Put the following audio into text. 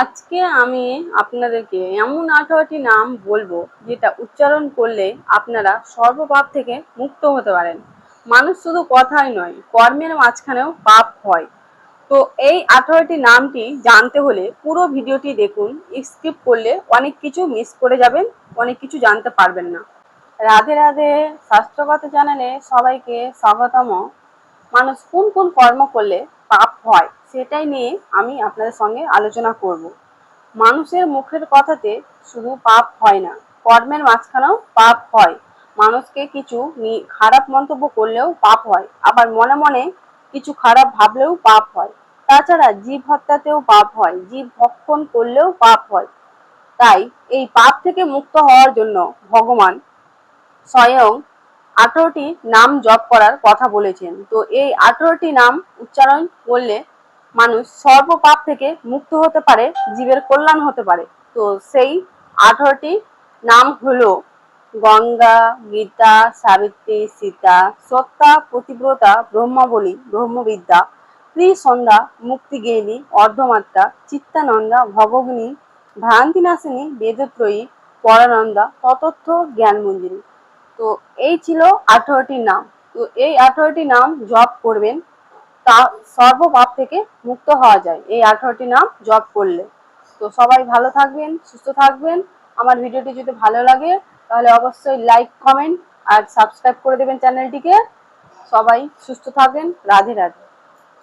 আজকে আমি আপনাদেরকে এমন আঠারোটি নাম বলব যেটা উচ্চারণ করলে আপনারা সর্বপাপ থেকে মুক্ত হতে পারেন। মানুষ শুধু কথাই নয়, কর্মের মাঝখানেও পাপ হয়। তো এই আঠারোটি নামটি জানতে হলে পুরো ভিডিওটি দেখুন, স্কিপ করলে অনেক কিছু মিস করে যাবেন, অনেক কিছু জানতে পারবেন না। রাধে রাধে, শাস্ত্রগত চ্যানেলে সবাইকে স্বাগতম। মানুষ কোন কোন কর্ম করলে পাপ হয়? সেটাই নিয়ে আমি আপনাদের সঙ্গে আলোচনা করব। মানুষের মুখের কথাতে শুধু পাপ হয় না, কর্মের মাঝখানেও পাপ হয়। মানুষকে কিছু খারাপ মন্তব্য করলেও পাপ হয়, আবার মনে মনে কিছু খারাপ ভাবলেও পাপ হয়। তাছাড়া জীব হত্যাতেও পাপ হয়, জীব ভক্ষণ করলেও পাপ হয়। তাই এই পাপ থেকে মুক্ত হওয়ার জন্য ভগবান স্বয়ং আঠারোটি নাম জপ করার কথা বলেছেন। তো এই আঠারোটি নাম উচ্চারণ করলে মানুষ সর্বপাপ থেকে মুক্ত হতে পারে, জীবের কল্যাণ হতে পারে। তো সেই আঠারোটি নাম হলো গঙ্গা, গীতা, সাবিত্রী, সীতা, সত্তা, প্রতিব্রতা, ব্রহ্মাবলী, ব্রহ্মবিদ্যা, ত্রিসন্ধ্যা মুক্তিগেয়ী অর্ধমাত্রা, চিত্তানন্দা ভগগ্নী ভ্রান্তিনাশিনী, বেদত্রয়ী, পরানন্দা, ততত্থ জ্ঞানমঞ্জুরি তো এই ছিল আঠারোটি নাম। তো এই আঠারোটি নাম জপ করবেন। তা সর্বপাপ থেকে মুক্ত হওয়া যায়। এই আঠারোটি নাম জপ করলে। তো সবাই ভালো থাকবেন, সুস্থ থাকবেন। আমার ভিডিওটি যদি ভালো লাগে, তাহলে অবশ্যই লাইক কমেন্ট আর সাবস্ক্রাইব করে দেবেন চ্যানেলটিকে। সবাই সুস্থ থাকবেন। রাধে রাধে।